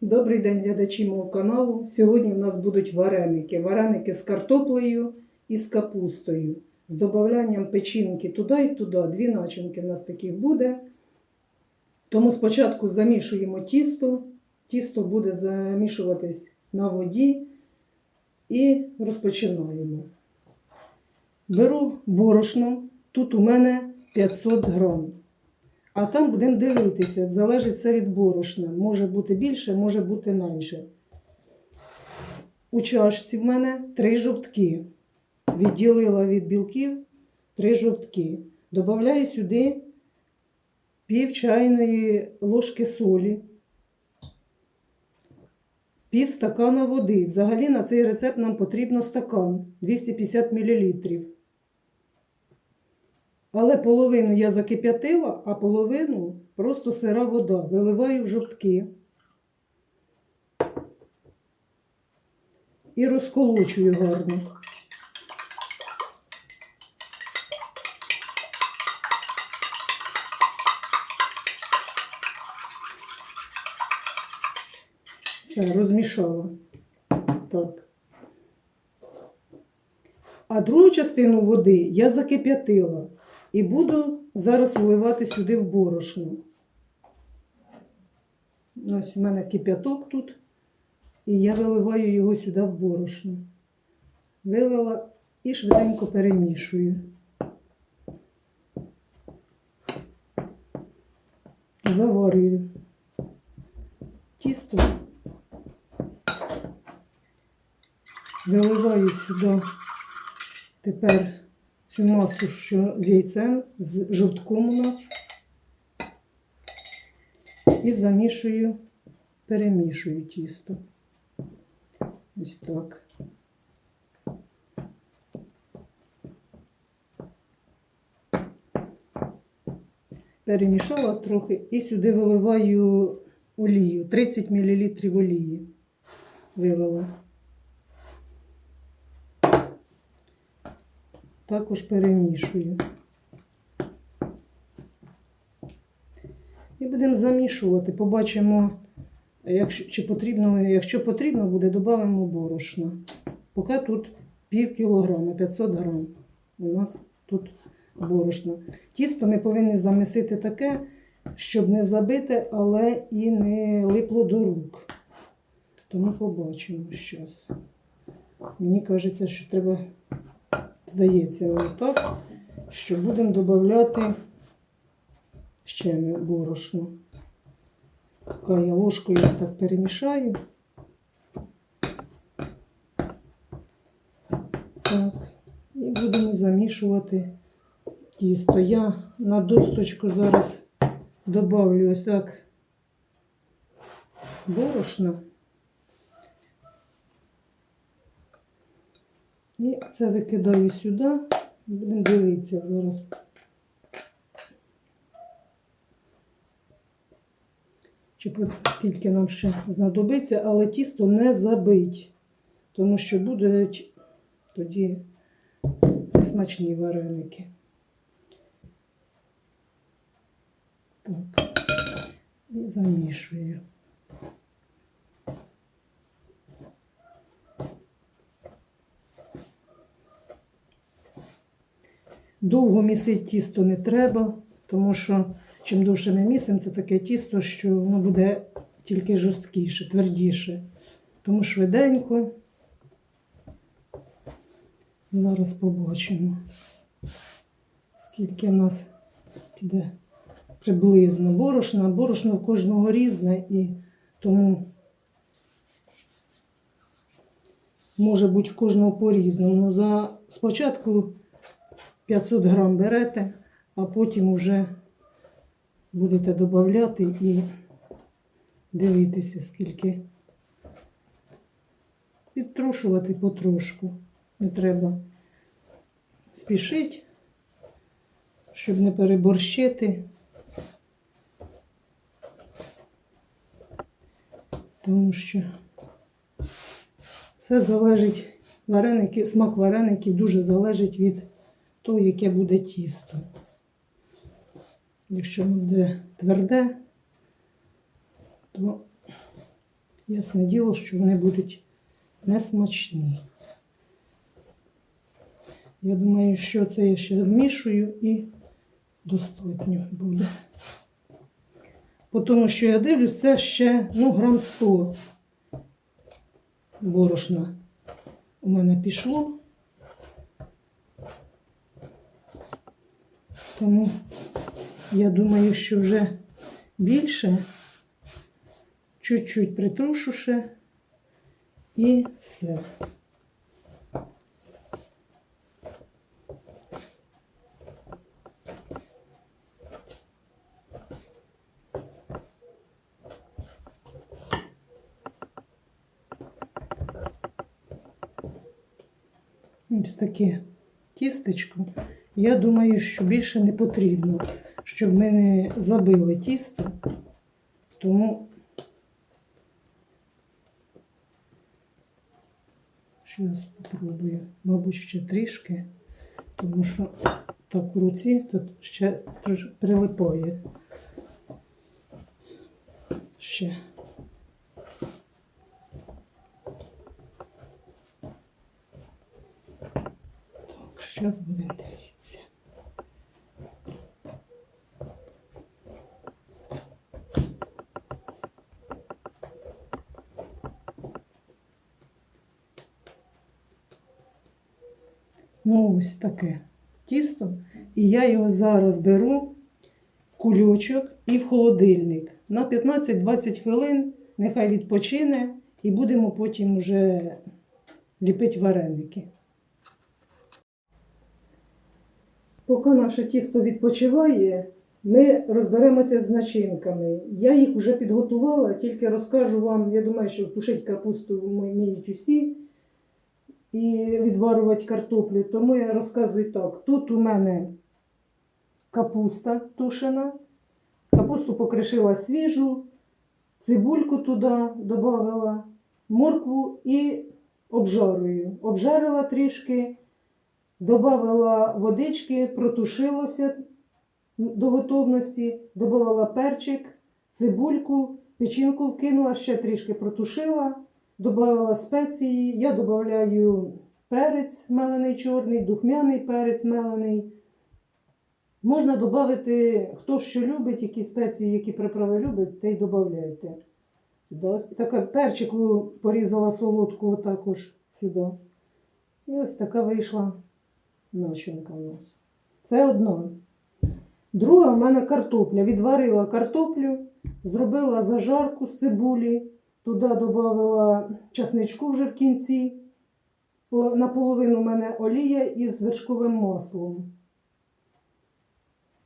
Добрий день, глядачі мого каналу. Сьогодні в нас будуть вареники. Вареники з картоплею і з капустою. З додаванням печінки туди і туди. Дві начинки в нас таких буде. Тому спочатку замішуємо тісто. Тісто буде замішуватись на воді і розпочинаємо. Беру борошно. Тут у мене 500 грам. А там будемо дивитися, залежить все від борошна. Може бути більше, може бути менше. У чашці в мене три жовтки. Відділила від білків три жовтки. Добавляю сюди пів чайної ложки солі, пів стакана води. Взагалі на цей рецепт нам потрібно стакан 250 мл. Але половину я закип'ятила, а половину просто сира вода. Виливаю в жовтки і розколочую гарно. Все, розмішала. Так. А другу частину води я закип'ятила. І буду зараз вливати сюди в борошно. Ось у мене кип'яток тут. І я виливаю його сюди в борошно. Вилила і швиденько перемішую. Заварюю тісто. Виливаю сюди тепер цю масу, що з яйцем, з жовтком у нас. І замішую, перемішую тісто. Ось так. Перемішала трохи і сюди виливаю олію. 30 мл олії вилила. Також перемішую. І будемо замішувати. Побачимо, якщо, чи потрібно, якщо потрібно буде, додамо борошна. Поки тут пів кілограма, 500 грам. У нас тут борошно. Тісто ми повинні замісити таке, щоб не забити, але і не липло до рук. Тому побачимо зараз. Мені кажеться, що треба Здається, воно так, що будемо додати ще борошно. Поки я ложкою так перемішаю. Так, і будемо замішувати тісто. Я на досточку зараз добавлю ось так борошна. І це викидаю сюди. Будемо дивитися зараз. Чи скільки нам ще знадобиться, але тісто не забить, тому що будуть тоді смачні вареники. Так, і замішую. Довго місити тісто не треба, тому що чим довше ми місимо, це таке тісто, що воно буде тільки жорсткіше, твердіше. Тому швиденько. Зараз побачимо, скільки в нас піде приблизно борошна. Борошно в кожного різне і тому може бути в кожного по-різному. Ну, спочатку 500 грам берете, а потім вже будете додати і дивитися, скільки підтрушувати потрошку. Не треба спішити, щоб не переборщити. Тому що все залежить, вареники, смак вареників дуже залежить від то, яке буде тісто. Якщо буде тверде, то Ясне діло, що вони будуть несмачні. Я думаю, що це я ще вмішую і достатньо буде. По тому, що я дивлюсь, це ще ну, грам 100 борошна у мене пішло. Тому я думаю, що вже більше, чуть-чуть притрушу ще і все. Ось таке тістечко. Я думаю, що більше не потрібно, щоб ми не забили тісто. Тому зараз спробую, мабуть, ще трішки, тому що так в руці тут ще трошки прилипає. Ще. Так, зараз будемо дивитися. Ну, ось таке тісто. І я його зараз беру в кульочок і в холодильник. На 15-20 хвилин нехай відпочине, і будемо потім вже ліпити вареники. Поки наше тісто відпочиває, ми розберемося з начинками. Я їх вже підготувала, тільки розкажу вам, я думаю, що тушить капусту вміють усі і відварювати картоплю. Тому я розказую так. Тут у мене капуста тушена, капусту покришила свіжу, цибульку туди додала, моркву і обжарую. Обжарила трішки, додала водички, протушилося до готовності, додала перчик, цибульку, печінку вкинула, ще трішки протушила. Добавила спеції, я додаю перець мелений чорний, духмяний перець мелений. Можна додати, хто що любить, які спеції, які приправи любить, те й додавайте. Така перчику порізала солодку також сюди. І ось така вийшла начинка у нас. Це одна. Друга в мене картопля. Відварила картоплю, зробила зажарку з цибулі. Туди додала часничку вже в кінці. Наполовину у мене олія із вершковим маслом.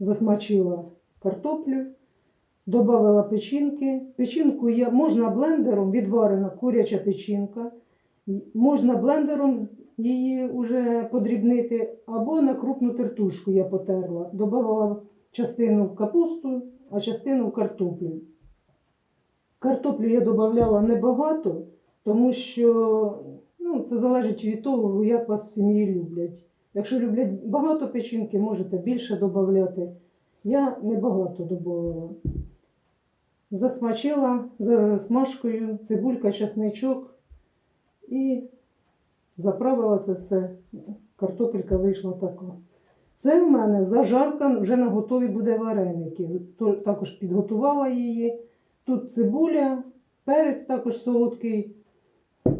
Засмачила картоплю, додала печінки. Печінку є, можна блендером, відварена куряча печінка. Можна блендером її вже подрібнити, або на крупну тертушку я потерла. Добавила частину в капусту, а частину в картоплю. Картоплю я додавала небагато, тому що ну, це залежить від того, як вас в сім'ї люблять. Якщо люблять багато печінки, можете більше додати. Я небагато додавала. Засмачила за смажкою, цибулька, часничок і заправила це все. Картопелька вийшла така. Це в мене зажарка, вже на готові буде вареники. Також підготувала її. Тут цибуля, перець також солодкий,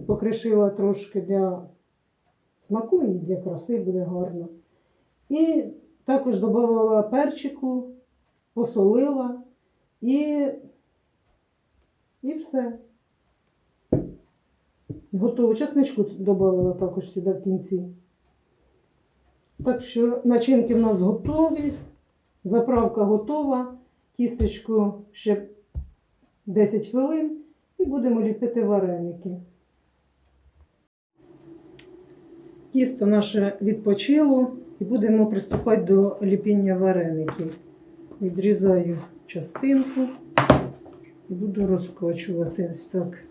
покришила трошки для смаку і для краси буде гарно. І також додавала перчику, посолила і, і все. Готово. Часничку додавала також сюди в кінці. Так що начинки в нас готові, заправка готова, тістечко ще 10 хвилин і будемо ліпити вареники. Тісто наше відпочило і будемо приступати до ліпіння вареників. Відрізаю частинку і буду розкочувати ось так.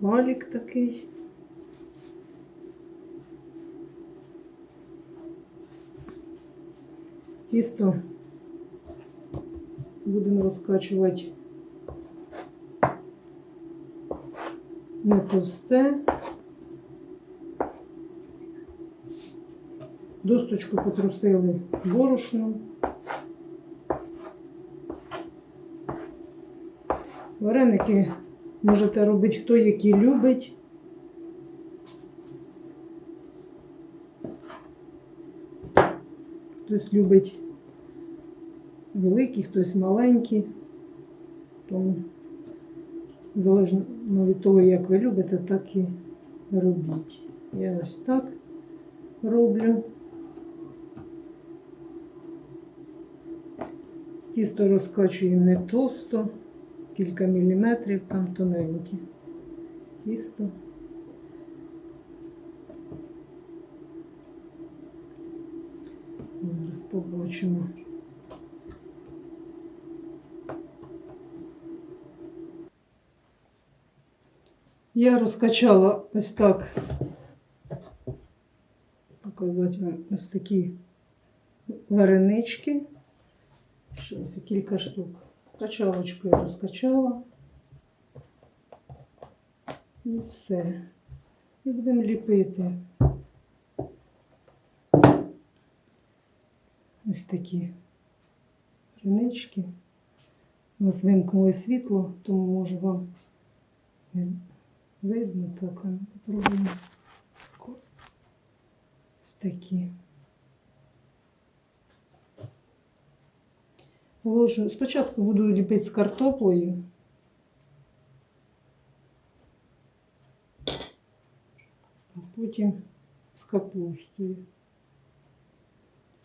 валік такий. Тісто будемо розкачувати не товсте. Досточку потрусили борошном. Вареники можете робити хто які любить. Хтось любить великі, хтось маленькі. Тому залежно від того, як ви любите, так і робіть. Я ось так роблю. Тісто розкачуємо не товсто, кілька міліметрів, там тоненькі. Тісто. Зараз побачимо. Я розкачала ось так, показати вам ось такі варенички. Щось кілька штук. Качалочку я вже розкачала. І все. І будемо ліпити. Ось такі варенички. У нас вимкнули світло, тому може вам не видно так. Попробуємо. Ось такі. Ложу. Спочатку буду ліпити з картоплею. А потім з капустою.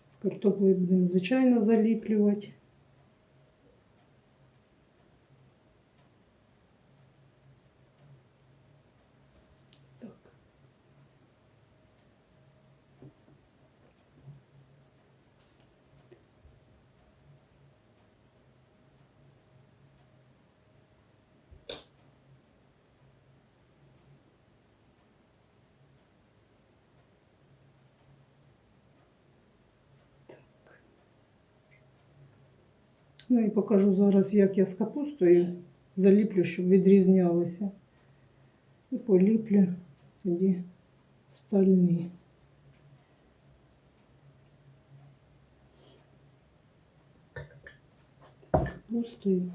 З картоплею будемо, звичайно, заліплювати. Ось Так. Ну і покажу зараз, як я з капустою заліплю, щоб відрізнялися. І поліплю тоді стальні. Капустою.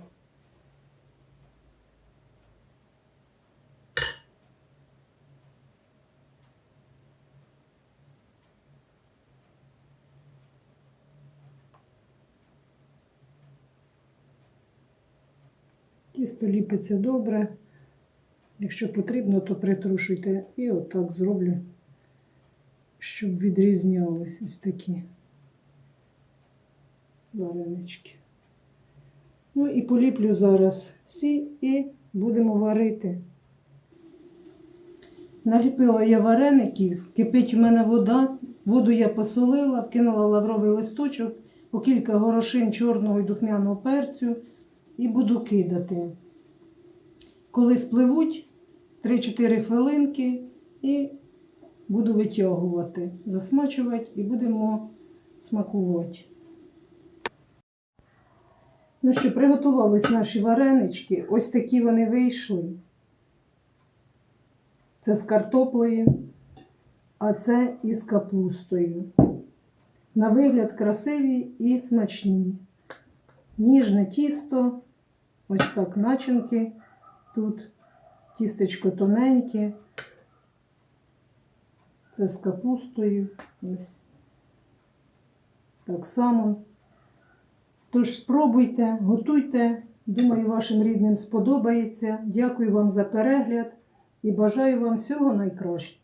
Тісто ліпиться добре. Якщо потрібно, то притрушуйте. І отак зроблю, щоб відрізнялись ось такі варенички. Ну і поліплю зараз всі і будемо варити. Наліпила я вареників, кипить у мене вода, воду я посолила, вкинула лавровий листочок, по кілька горошин чорного і духмяного перцю і буду кидати. Коли спливуть 3-4 хвилинки і буду витягувати, засмачувати і будемо смакувати. Ну що, приготувались наші варенички. Ось такі вони вийшли. Це з картоплею, а це із капустою. На вигляд красиві і смачні. Ніжне тісто, ось так начинки тут, тістечко тоненьке. Це з капустою. Ось. Так само. Тож спробуйте, готуйте. Думаю, вашим рідним сподобається. Дякую вам за перегляд і бажаю вам всього найкращого.